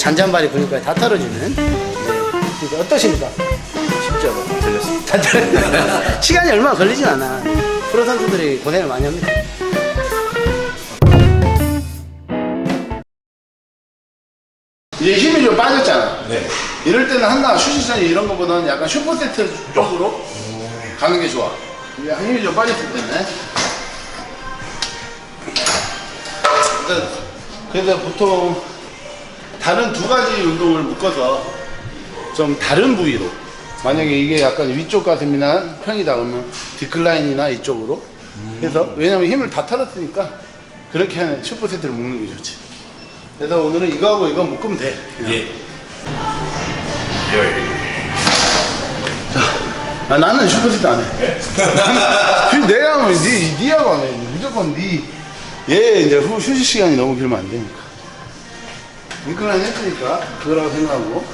잔잔바리 근육까지 다 털어주는. 네. 그러니까 어떠십니까? 쉽죠? 들렸습니다. 다 털- 시간이 얼마 걸리진 않아. 프로 선수들이 고생을 많이 합니다. 이제 힘이 좀 빠졌잖아. 네. 이럴 때는 한나 휴식선이 이런 거보다는 약간 슈퍼세트 쪽으로 가는 게 좋아. 이게 힘이 좀 빠졌기 때문에. 그래서, 그래서 보통 다른 두 가지 운동을 묶어서 좀 다른 부위로 만약에 이게 약간 위쪽 가슴이나 편이다 그러면 디클라인이나 이쪽으로 해서 왜냐면 힘을 다 털었으니까 그렇게 하는 슈퍼세트를 묶는 게 좋지. 그래서 오늘은 이거하고 이거 묶으면 돼. 그냥. 예. 열. 아, 나는 슈퍼세트 안 해. 나는 내가 하면 니, 니하고 안 해. 무조건 니. 얘 이제 후, 휴식 시간이 너무 길면 안 되니까. 미끄러운 했으니까 그거라고 생각하고.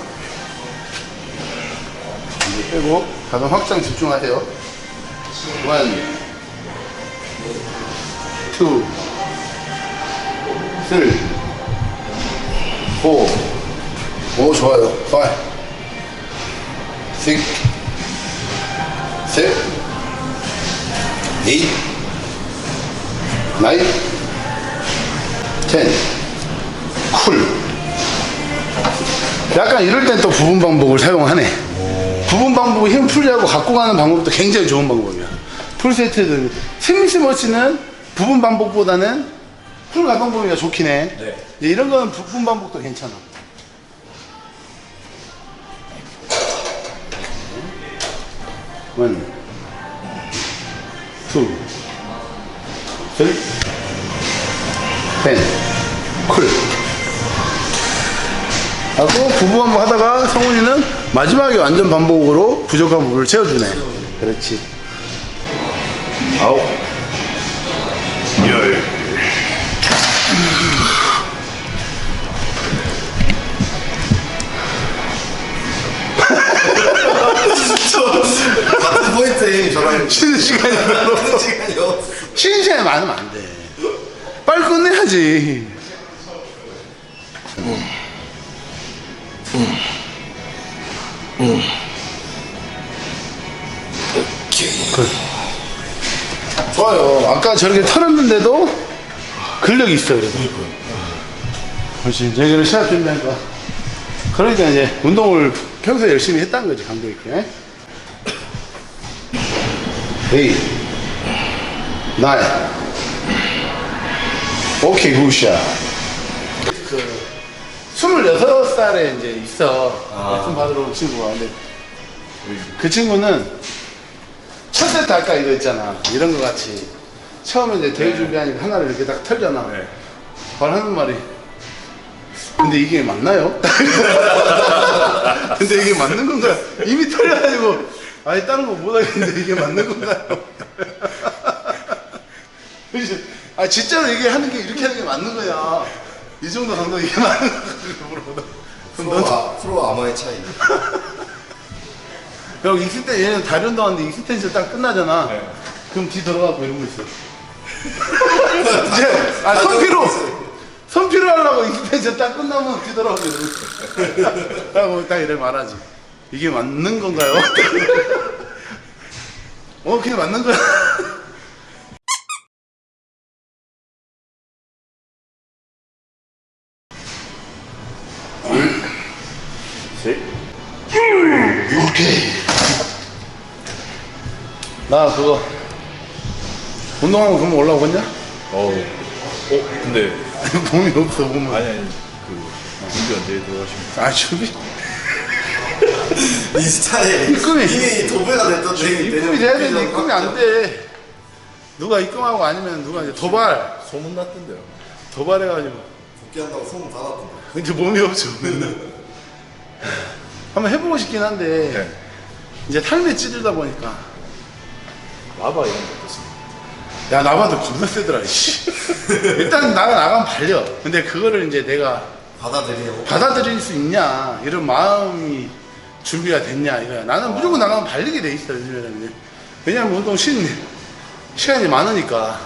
이제 빼고 가슴 확장 집중하세요. 원, 투, 쓰리, 포. 오, 좋아요. 파이, 식, 셋, 에잇, 나인, 텐, 약간 이럴 땐 또 부분 방법을 사용하네. 부분 방법을 힘 풀려고 갖고 가는 방법도 굉장히 좋은 방법이야. 풀세트들. 스미스 머치는 부분 방법보다는 풀 가동 범위가 좋긴 해. 네. 이제 이런 거는 부분 방법도 괜찮아. 원, 투, 쓰리, 펜, 쿨. 하고 부부 한번 하다가 성훈이는 마지막에 완전 반복으로 부족한 부분을 채워주네. 그렇지. 아홉. 열. 같은 포인트에 저랑 쉬는 시간이. 하는 시간이 없어. 쉬는 시간이 많으면 안 돼. 빨리 끝내야지. 그래. 좋아요. 아까 저렇게 털었는데도 근력이 있어, 그래도. 그렇지. 저기를 시합 준비하니까. 그러니까 이제 운동을 평소에 열심히 했다는 거지, 강도 있게. 에이. 나이. 오케이, 굿샷. 그, 26살에 이제 있어. 레슨 받으러 온 친구가. 근데 그 친구는 첫 세트 아까 이거 있잖아. 이런 거 같이. 처음에 이제 대회 준비하니까 하나를 이렇게 딱 털잖아. 네. 바로 하는 말이. 근데 이게 맞나요? 근데 이게 맞는 건가요? 이미 털려가지고, 아예 다른 거 못하겠는데 이게 맞는 건가요? 아, 진짜로 이게 하는 게 이렇게 하는 게 맞는 거야. 이 정도 강도 이게 맞는 거야. 물어보다. 넌 프로와, 프로와 아마의 차이. 형 익스텐 얘는 다른 운동하는데 익스텐션 딱 끝나잖아. 네. 그럼 뒤 돌아가고 이러고 있어. 이제 아 선피로 선피로 하려고 익스텐션 딱 끝나면 뒤 돌아가고 이러고 있어. 라고 딱 이래 말하지. 이게 맞는 건가요? 어 그게 맞는 거야. 셋. 오케이. 나 그거 운동하고 그러면 올라오겠냐? 어우. 어, 근데. 몸이 없어 보면. 아니, 아니. 그, 준비 언제 들어가십니까? 아 준비. 이 스타일. 입금이- 이미 도배가 됐던 입금이 돼야 되는데 입금이 안 돼. 누가 입금하고 아니면 누가 이제 도발, 소문 났던데요. 도발해가지고. 복귀한다고 소문 받았던데. 근데 몸이 없죠. 한번 해보고 싶긴 한데 네. 이제 탈매 찌르다 보니까 라바 이런 거 어떻습니까? 야 나봐도 겁나 세더라. 씨. 일단 나가 나가면 발려. 근데 그거를 이제 내가 받아들이고. 받아들일 수 있냐 이런 마음이 준비가 됐냐 이거야. 나는 무조건 나가면 발리게 돼 있어 요즘에는. 왜냐면 운동 쉬는 시간이 많으니까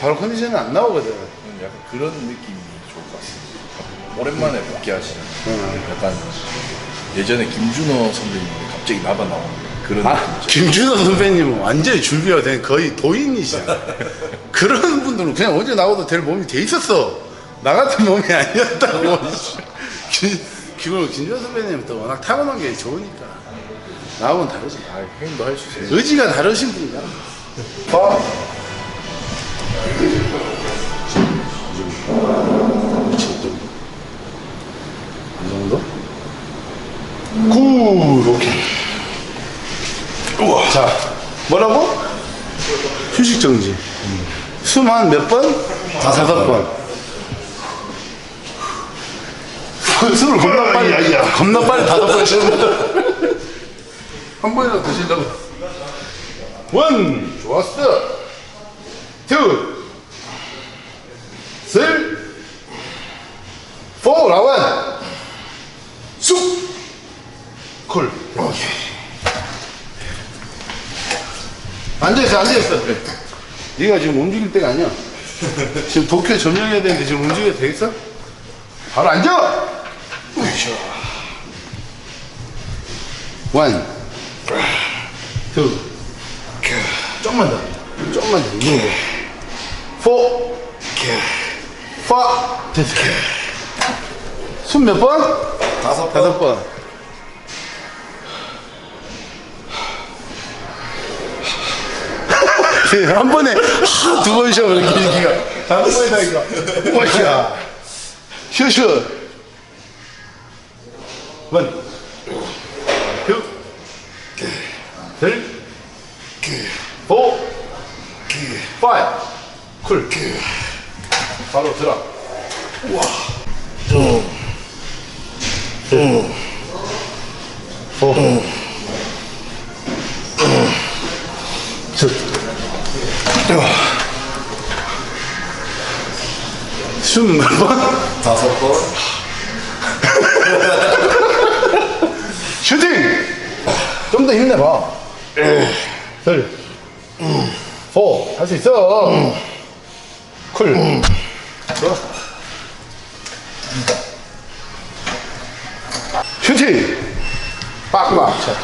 바로 컨디션은 안 나오거든. 약간 그런 느낌이 좋을 것 같습니다. 오랜만에 복귀하시잖아요. 약간 예전에 김준호 선배님이 갑자기 나가 나오는 그런 아. 김준호 선배님은 완전히 준비가 된 거의 도인이시잖아. 그런 분들은 그냥 언제 나와도 될 몸이 돼 있었어. 나 같은 몸이 아니었다고. 김, 김, 김준호 선배님은 또 워낙 타고난 게 좋으니까. 나하고는 다르지. 아, 형님도 할 수 있어요. 의지가 다르신 분이야. 봐. 이 정도? 굿, 오케이. 자, 뭐라고? 휴식 정지. 숨한몇 번? 다섯 번. 술을 겁나 빨리, 야, 겁나 빨리 다섯 번 쉬는다. 한 번이라도 더 쉬려고. 원, 좋았어. 투, 셋, 포, 라원, 쑥, 콜. 오케이. 앉아있어, 앉아있어. 네가 지금 움직일 때가 아니야. 지금 도쿄 점령해야 되는데 지금 움직여도 되겠어? 바로 앉아! 원, 투, 조금만 더. 조금만 더. 이거. 포. 파. 됐어. 숨 몇 번? 다섯 번. 다섯 번. 한 번에 두번 쉬어 이렇게 기가 다섯 번이다 이거. 와샤. 슈슈. 원. 포. 파이브. 쿨. 바로 들어. 우와. 오. 셋. 숨몇 번? 다섯 번. 슈팅! 좀 더 힘내봐. 셋. 포. 할 수 있어. 쿨. 좋아. 슈팅! 빡 빡. 자,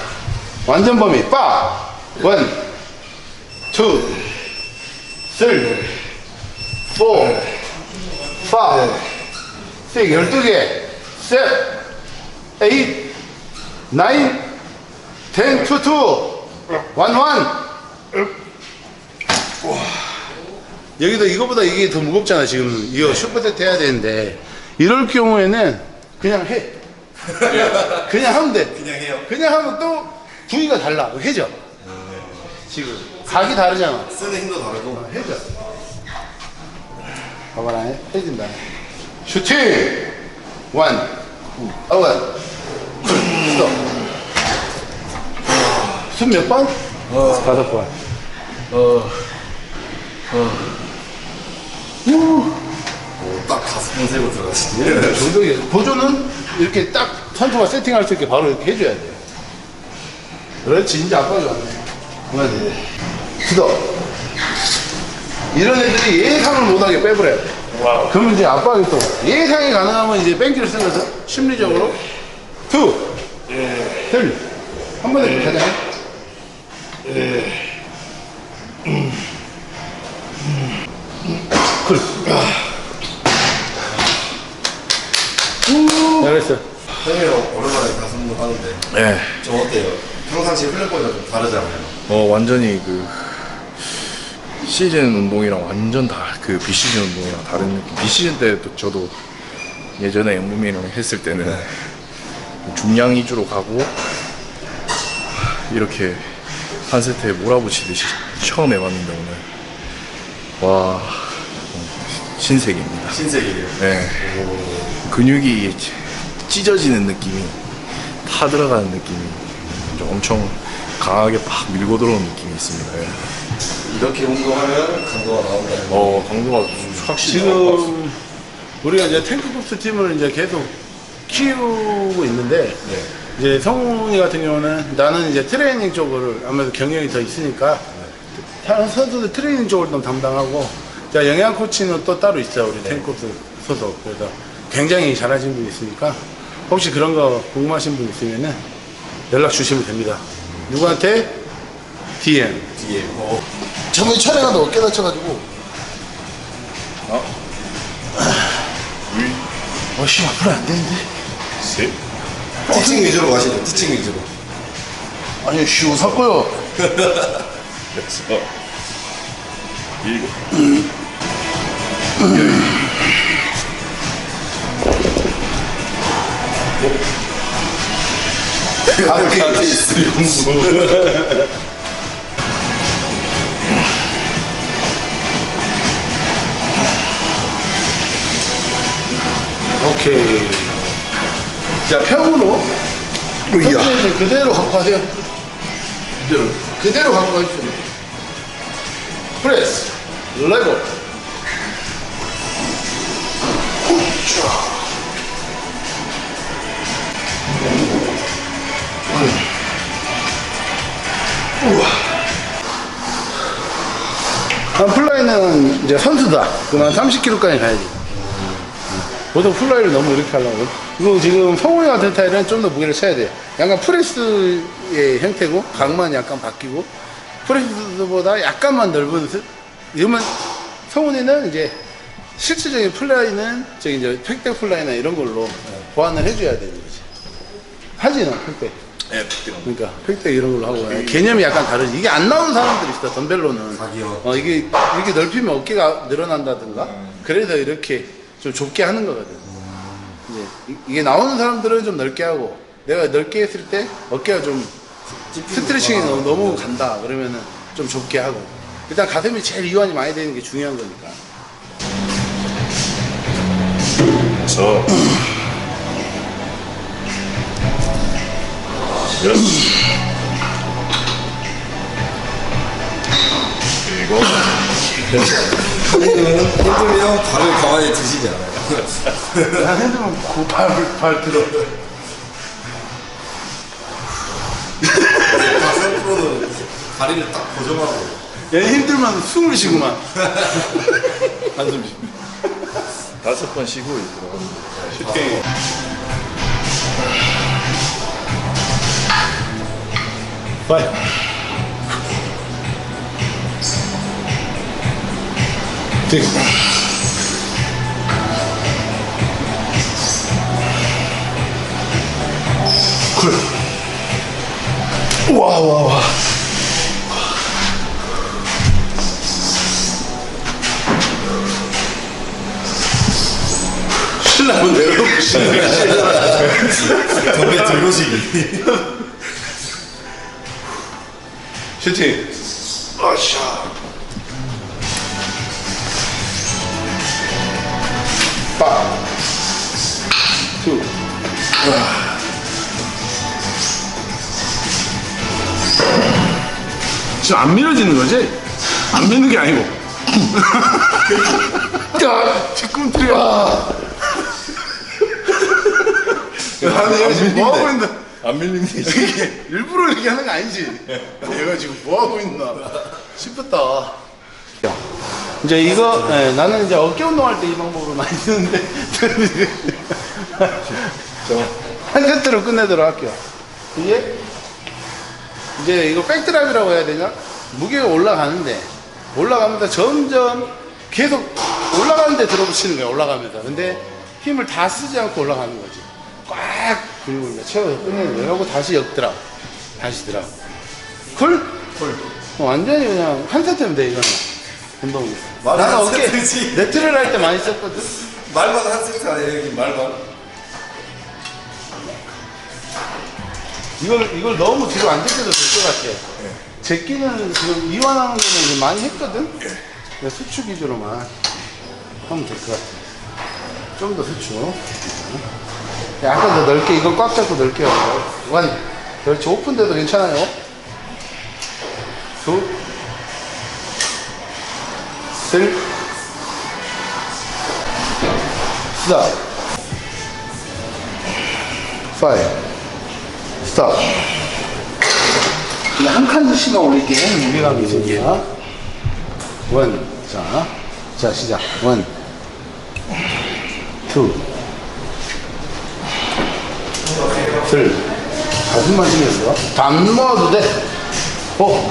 완전 범위. 빡. 원. 투. 셋. 포. 파. 식 열두 개. 셋. 에잇. 나인. 텐. 투. 투. 완. 완. 여기도 이거보다 이게 더 무겁잖아 지금 이거 슈퍼세트 해야 되는데 이럴 경우에는 그냥 해 그냥 하면 돼 그냥 해요. 그냥 하면 또 부위가 달라 해져 지금 각이 다르잖아 쓰는 힘도 다르고. 해져 봐봐라 해진다 슈팅 원 어원 스톱 숨몇 번? 다섯 번딱 다섯 번 세고 들어가시네. 정도의 보조는 이렇게 딱 선수가 세팅할 수 있게 바로 이렇게 해줘야 돼. 그렇지, 이제 아빠가 왔네. 그만해. 스톱. 이런 애들이 예상을 못하게 빼버려야 돼. 그러면 이제 아빠가 또 예상이 가능하면 이제 뺑기를 쓰는 거죠. 심리적으로. 투. 들. 한 번에 가자. 쿨. 잘했어. 형이랑 오랜만에 가슴 운동 하는데. 네. 좀 어때요? 평상시 훈련법이랑 좀 다르잖아요. 어, 완전히 그 시즌 운동이랑 완전 다 그 비시즌 운동이랑 다른 느낌. 비시즌 때도 저도 예전에 영무민이랑 했을 때는 중량 위주로 가고 이렇게 한 세트에 몰아붙이듯이 처음 해봤는데 오늘 와 어, 신세계입니다. 신세계예요. 네. 근육이 찢어지는 느낌이 타 들어가는 느낌이 좀 엄청 강하게 팍 밀고 들어오는 느낌이 있습니다. 예. 이렇게 운동하면 강도가 나온다. 어, 강도가 확실히 같습니다. 지금 우리가 이제 탱크급수 팀을 이제 계속 키우고 있는데 네. 이제 성훈이 같은 경우는 나는 이제 트레이닝 쪽을 아무래도 경력이 더 있으니까 다른 선수들 트레이닝 쪽을 좀 담당하고 자 영양 코치는 또 따로 있어요 우리 탱크급수 소속 그래서 굉장히 잘하시는 분 있으니까 혹시 그런 거 궁금하신 분 있으면은 연락 주시면 됩니다. 누구한테? DM. 뒤에. 어. 저번에 촬영하다 어깨 다쳐가지고 어씨 앞으로 안 되는데 셋. 티칭 위주로 가시죠. 티칭 위주로. 아니 씨 웃었고요 여섯. 일곱. 앞에 있으면. 오케이. 자, 평으로. 으이야. 선생님 그대로 갖고 가세요. 그대로. 그대로 갖고 가십시오. 프레스. 레고. 우와. 플라이는 이제 선수다. 그만 30kg까지 가야지. 보통 플라이를 너무 이렇게 하려고. 이거 지금 성훈이 같은 타일은 좀 더 무게를 쳐야 돼요. 약간 프레스의 형태고, 각만 약간 바뀌고, 프레스보다 약간만 넓은, 스- 이러면 성훈이는 이제 실질적인 플라이는 저기 이제 팩백 플라이나 이런 걸로 보완을 해줘야 되는 거지. 하지, 너, 팩백. 예, 네, 그러니까 팩백 이런 걸로 하고 개념이 약간 다르지 이게 안 나오는 사람들이 있어 덤벨로는 자기요. 어 이게 이렇게 넓히면 어깨가 늘어난다든가 그래서 이렇게 좀 좁게 하는 거거든 이제 이- 이게 나오는 사람들은 좀 넓게 하고 내가 넓게 했을 때 어깨가 좀 스트레칭이 너무, 너무 간다 그러면은 좀 좁게 하고 일단 가슴이 제일 이완이 많이 되는 게 중요한 거니까 여섯. 여섯. 일곱. 힘들면, 힘들면 발을 가만히 두시지 않아요. 야 핸드면 고발 발 들어. 박상 프로는 다리를 딱 고정하고. 얘 힘들면 숨을 쉬구만. 한숨 쉬 다섯 번 쉬고 들어갑니다. 슈팅 파 이틱 쿨. 와, 와, 와. 신랑은 내려놓고 신랑이 덤벨 들고시기. 슈팅. 아샤. 지금 안 밀어지는 거지? 안 미는 게 아니고. 야, 뒤꿈틀이야. 나는 얘가 지금 뭐 하고 있나? 안 밀리는 게 이게 일부러 이렇게 하는 거 아니지? 얘가 지금 뭐 하고 있나 싶었다. 이제 이거 예, 나는 이제 어깨 운동할 때 이 방법을 많이 쓰는데 한 세트로 끝내도록 할게요. 이게 이제 이거 백드랍이라고 해야 되나? 무게가 올라가는데 올라가면서 점점 계속 올라가는데 들어붙이는 거야 올라가면서. 근데 힘을 다 쓰지 않고 올라가는 거지. 꽉 근육을 채워서 끝내는 거야. 하고 다시 역드랍 다시 드랍 쿨? 쿨 어, 완전히 그냥 한 세트면 돼 이거는. 운동이 나는 한 어깨 세트지. 네트를 할 때 많이 썼거든. 말만 한 세트 아니에요, 여기 말만. 이걸 이걸 너무 뒤로 안 제껴도 될 것 같아. 제끼는 지금 이완하는 거는 많이 했거든. 근데 수축 위주로만 하면 될 것 같아. 좀 더 수축. 약간 더 넓게 이거 꽉 잡고 넓게 하고. 원. 그렇지 오픈돼도 괜찮아요. 둘. 셋. 스탑. 파이브. 스탑. 한 칸씩만 올릴게. 무게감이 있으니까. 원. 자. 자, 시작. 원. 투. 들. 가슴만 신경 써. 다안 넣어도 돼. 어.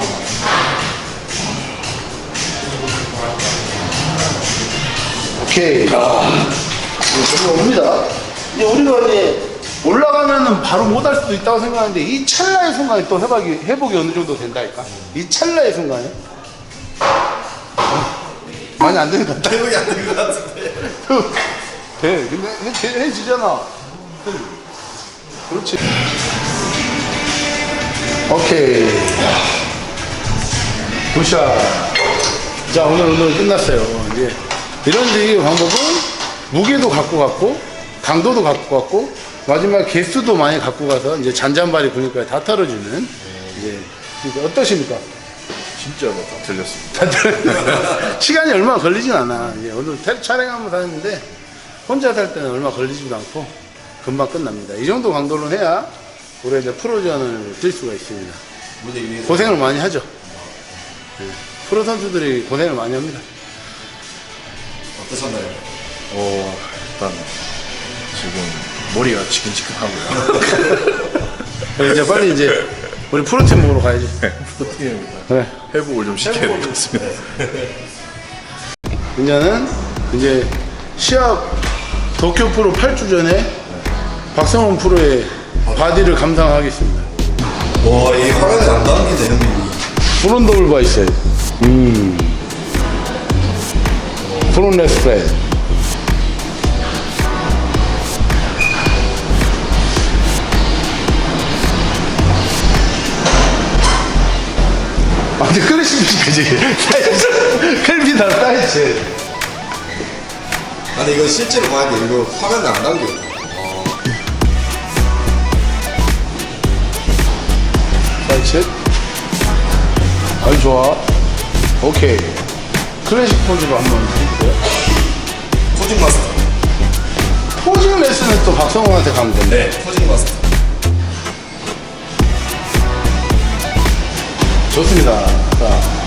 오케이. 아, 이거 옵니다. 이제 우리가 이제 올라가면은 바로 못 할 수도 있다고 생각하는데 이 찰나의 순간에 또 회복이, 회복이 어느 정도 된다니까? 이 찰나의 순간에. 어, 많이 안 되는 것 같다. 회복이 안 된 것 같은데. 돼. 근데 해, 해 지잖아. 그렇지. 오케이. 굿샷. 자, 오늘 운동 끝났어요. 이제 이런 식의 방법은 무게도 갖고 갔고, 강도도 갖고 갔고, 마지막 개수도 많이 갖고 가서 이제 잔잔바리 근육까지 다 털어주는 이제 이거 어떠십니까? 진짜로 다 틀렸습니다. 시간이 얼마 걸리진 않아. 이제 오늘 텔- 촬영 한번 다녔는데 혼자 살 때는 얼마 걸리지도 않고 금방 끝납니다. 이 정도 강도로 해야 우리 이제 프로전을 뛸 수가 있습니다. 무대 위에서. 고생을 많이 하죠. 네. 프로 선수들이 고생을 많이 합니다. 어떠셨나요? 어, 일단 지금 머리가 지끈지끈하고요. 이제 빨리 이제 우리 프로팀 보러 가야지. 프로팀입니다. 네. 회복을 좀 시켜야 될 것 같습니다. 이제는 이제 시합 도쿄 프로 8주 전에 박성훈 프로의 바디를 감상하겠습니다. 와, 이 화면에 안 담기네, 형님이. 프론 더블 바이셉. 음. 프론 레스프레 드. 아, 근데 클래식 그지? 클비다 사이즈. 아니, 이거 실제로 봐야 돼. 이거 화면에 안 담겨. 어, 사이즈. 아주 좋아. 오케이. 클래식 포즈로 한번 해볼게요. 포징 마스터. 포징 레슨은 또 박성호한테 가면 된다. 네, 포징 마스터. 좋습니다. 자,